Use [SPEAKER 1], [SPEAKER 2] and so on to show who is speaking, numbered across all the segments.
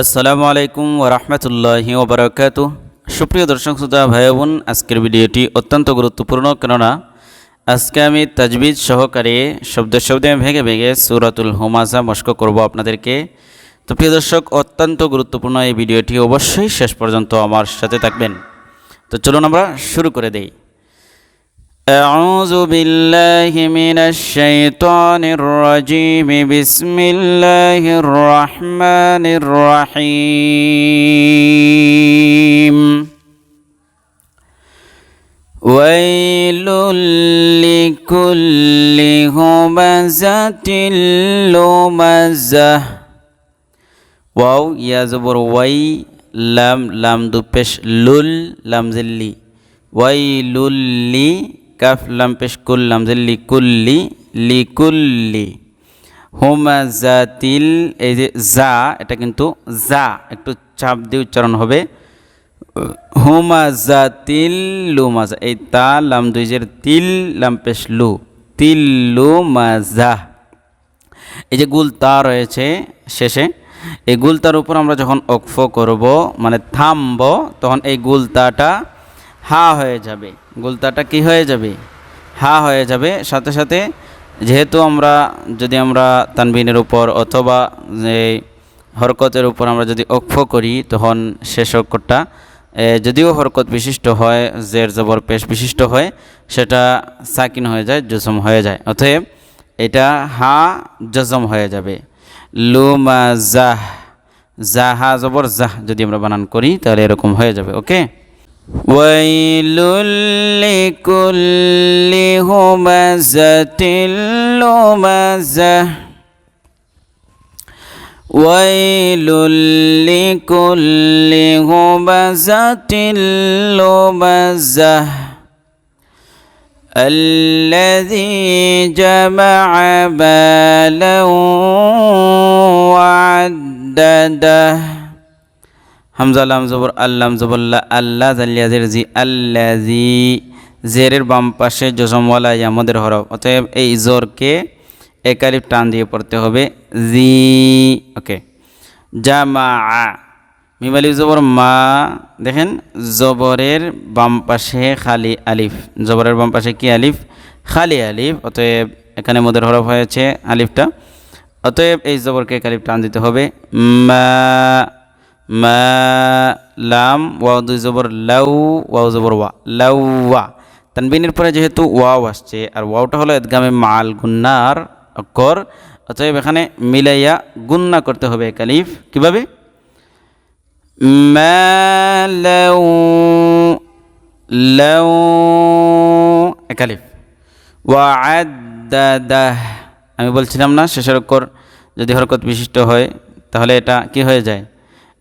[SPEAKER 1] আসসালামু আলাইকুম ওরহমতুল্লাহি ওবরাকাত সুপ্রিয় দর্শক শ্রোতা ভাই বোন আজকের ভিডিওটি অত্যন্ত গুরুত্বপূর্ণ, কেননা আজকে আমি তাজবিজ সহকারে শব্দ শব্দে ভেঙে ভেঙে সুরাতুল হোমাজা মস্ক করব আপনাদেরকে। তো প্রিয় দর্শক, অত্যন্ত গুরুত্বপূর্ণ এই ভিডিওটি অবশ্যই শেষ পর্যন্ত আমার সাথে থাকবেন। তো চলুন আমরা শুরু করে দেই। أعوذ بالله من الشيطان الرجيم. بسم الله الرحمن الرحيم. ويل لكل همزة لمزة. واو يا زبر وي لم لم دبش لل لم زلي. ويل لي কাফ লাম পেশ কুল্লাম জিল্লি কুল্লি লিকুল্লি। হুমাজাতিল এই যে জা, এটা কিন্তু জা, একটু চাপ দিয়ে উচ্চারণ হবে। হুমাজাতিল লুমাজা এই তা লাম দুইজের তিল লাম পেশ লু। তিল্লু মাজা এই যে গুল তা রয়েছে শেষে, এই গুলতার উপর আমরা যখন অক্ফ করব মানে থামব, তখন এই গুলতাটা হা হয়ে যাবে। গুলতাটা কি হয়ে যাবে? হা হয়ে যাবে। সাথে সাথে যেহেতু আমরা যদি আমরা তানবিনের উপর অথবা যে হরকতের উপর আমরা যদি অক্ষ করি, তখন শেষ অক্ষরটা যদিও হরকত বিশিষ্ট হয়, জের জবর পেশ বিশিষ্ট হয়, সেটা সাকিন হয়ে যায়, জসম হয়ে যায়। অতএব এটা হা জজম হয়ে যাবে। লুমা জাহ, জাহা জবর জাহ যদি আমরা বানান করি, তাহলে এরকম হয়ে যাবে, ওকে? ويل لكل همزة لمزة ويل لكل همزة لمزة الذي جمع بالا وعدده. হামজা লাম জবর আল্লাম জবল্লা আল্লাহ জালিয়াজের জি আল্লা জি জেরের বাম পাশে জসমওয়ালা আমাদের হরফ। অতএব এই জোরকে একালিফ টান দিয়ে পড়তে হবে। জি, ওকে। যা জামা মিমালিফ জবর মা। দেখেন, জবরের বাম পাশে খালি আলিফ। জবরের বাম পাশে কি আলিফ? খালি আলিফ। অতএব এখানে মোদের হরফ হয়েছে আলিফটা। অতএব এই জবরকে একালিফ টান দিতে হবে। মা মা, লাম, ওয়াও দুই জবর লাউ, ওয়াও জবর ওয়া। লাউ, ওয়া। তানবিনের পরে যেহেতু ওয়াও আসছে, আর ওয়াওটা হলো এদগামে মাল গুন্নার অক্ষর, অতএব এখানে মিলাইয়া গুন্না করতে হবে কালিফ কীভাবে? লাউ লাউ একালিফ ওয়া আদাদাহ আমি বলছিলাম না, শেষের অক্ষর যদি হরকত বিশিষ্ট হয়, তাহলে এটা কি হয়ে যায়?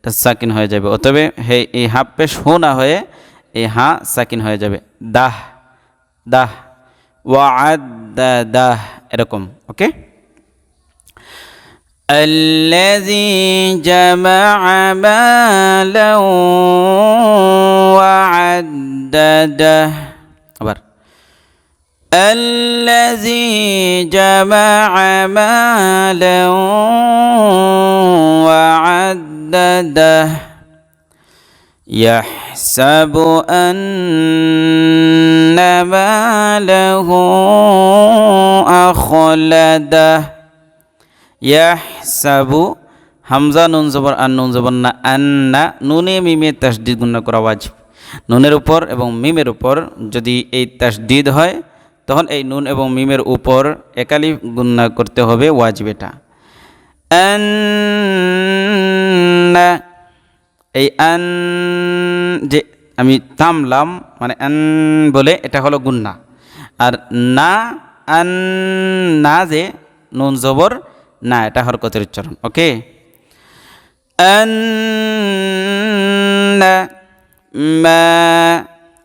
[SPEAKER 1] সাকিন হয়ে যাবে অতএব হে এই হাফ পেশ হো না হয়ে এই হা সাকিন হয়ে যাবে দাহ দাহ ওয়াদা দাহ এরকম ওকে الذي جمع مالا وعدده আবার الذي جمع مالا وعدده يحسب أن ماله أخلده يحسب হামজা নুন জবর আন নুন জবর না আন্না নুনে মিমে তাসদিদ গুণা করা ওয়াজিব নুনের উপর এবং মিমের উপর যদি এই তাসদিদ হয় তখন এই নুন এবং মিমের উপর একালি গুণনা করতে হবে ওয়াজিব এটা আন্না এই আন যে আমি থামলাম মানে আন বলে এটা হলো গুন্না। আর না আন না যে নুন জবর, না, এটা হরকতের উচ্চারণ, ওকে?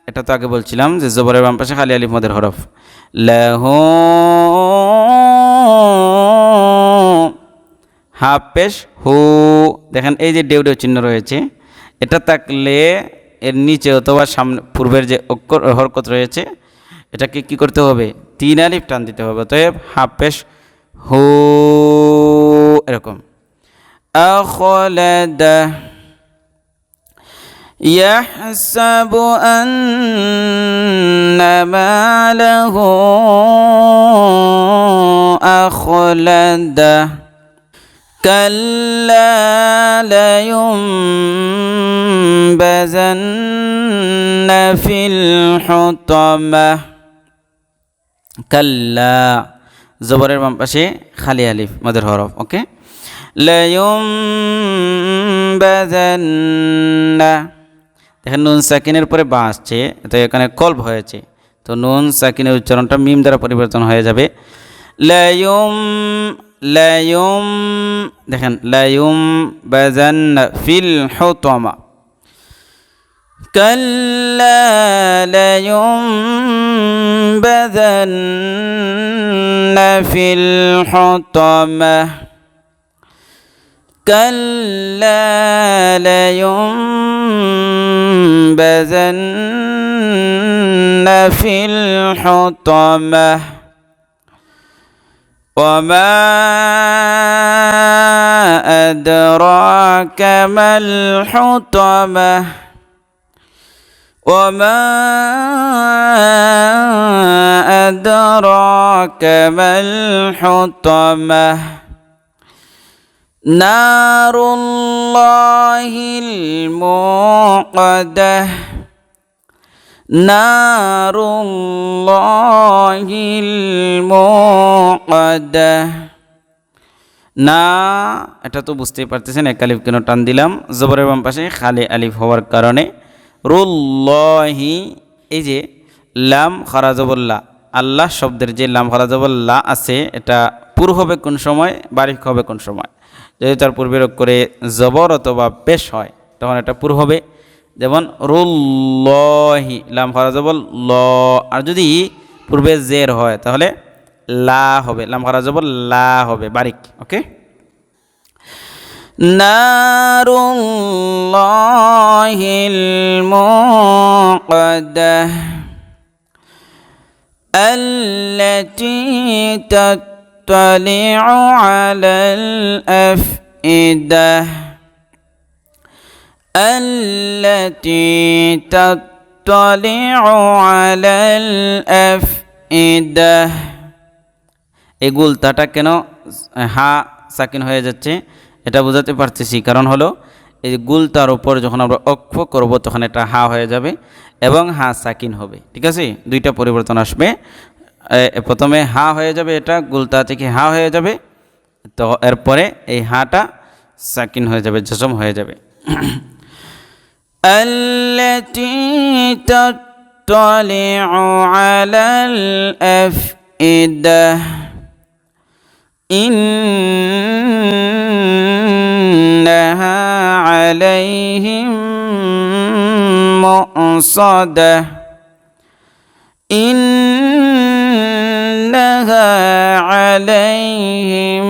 [SPEAKER 1] এটা তো আগে বলছিলাম যে জবরের বাম পাশে খালি আলিফ মদের হরফ। লাহ, হাফ পেশ হু, দেখেন এই যে ডেউ ডেউ চিহ্ন রয়েছে এটা থাকলে এর নিচে অথবা সামনে পূর্বের যে অক্ষর হরকত রয়েছে এটাকে কি করতে হবে তিন আলিফ টান দিতে হবে অতএব হাফ পেশ হু এরকম أخلده يحسب أن ماله أخلده كلا لينبذن في الحطمة কাল্লা জবরের বাম পাশে খালি আলিফ মদের হরফ ওকে লয়ুম দেখেন নুন সাকিনের পরে বা আসছে তো এখানে কল্প হয়েছে তো নুন সাকিনের উচ্চারণটা মিম দ্বারা পরিবর্তন হয়ে যাবে লয়ুম লয়ুম দেখেন লয়ুম বাজান ফিল হতমা كلا لينبذن في الحطمة كلا لينبذن في الحطمة وما أدراك ما الحطمة وما أدراك ما الحطمة نار الله الموقدة نار الله الموقدة না এটা তো বুঝতেই পারতেছেন এক আলিফ কেন টান দিলাম জবরের বাম পাশে খালি আলিফ হওয়ার কারণে রুল্লহি এই যে লাম খরাজবল্লা আল্লাহ শব্দের যে লাম খরাজবল্লা আছে এটা পুর হবে কোন সময় বারিক হবে কোন সময় যদি তার পূর্বে করে জবর অথবা পেশ হয় তখন এটা পুর হবে যেমন রুল্লহি লাম খরাজবল ল আর যদি পূর্বে জের হয় তাহলে লা হবে লাম খরাজবল লা হবে বারিক ওকে نار الله الموقدة التي تطلع على الأفئدة التي تطلع على الأفئدة এগুল তাটা কেন হা সাকিন হয়ে যাচ্ছে এটা বোঝাতে পারতেছি কারণ হলো এই গুল তার উপর যখন আমরা অক্ষ করব তখন এটা হা হয়ে যাবে এবং হা সাকিন হবে ঠিক আছে দুইটা পরিবর্তন আসবে প্রথমে হা হয়ে যাবে এটা গুলতা থেকে হা হয়ে যাবে তো এরপরে এই হাটা সাকিন হয়ে যাবে জসম হয়ে যাবে التي تطلع على الأفئدة. إنها عليهم مؤصدة. إنها عليهم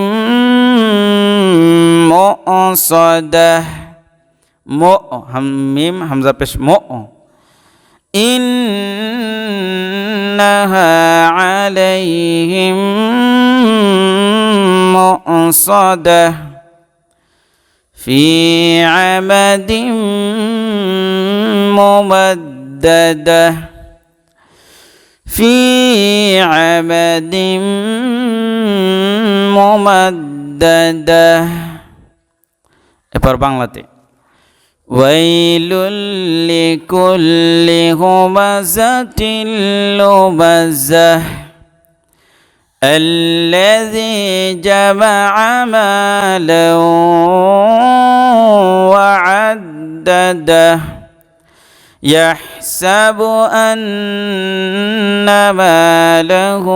[SPEAKER 1] مؤصدة. مؤ هميم همزة بش مؤ إنها عليهم مؤصدة في عمد ممددة في عمد ممددة এরপর বাংলাতে ويل لكل همزة لمزة الذي جمع مالا وعدده يحسب أن ماله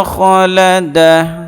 [SPEAKER 1] أخلده.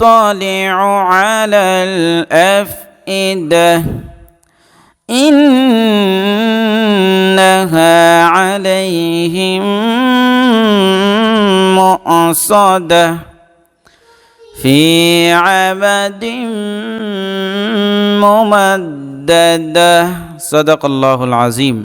[SPEAKER 1] نطلع على الأفئدة. إنها عليهم مؤصدة. في عبد ممددة. صدق الله العظيم.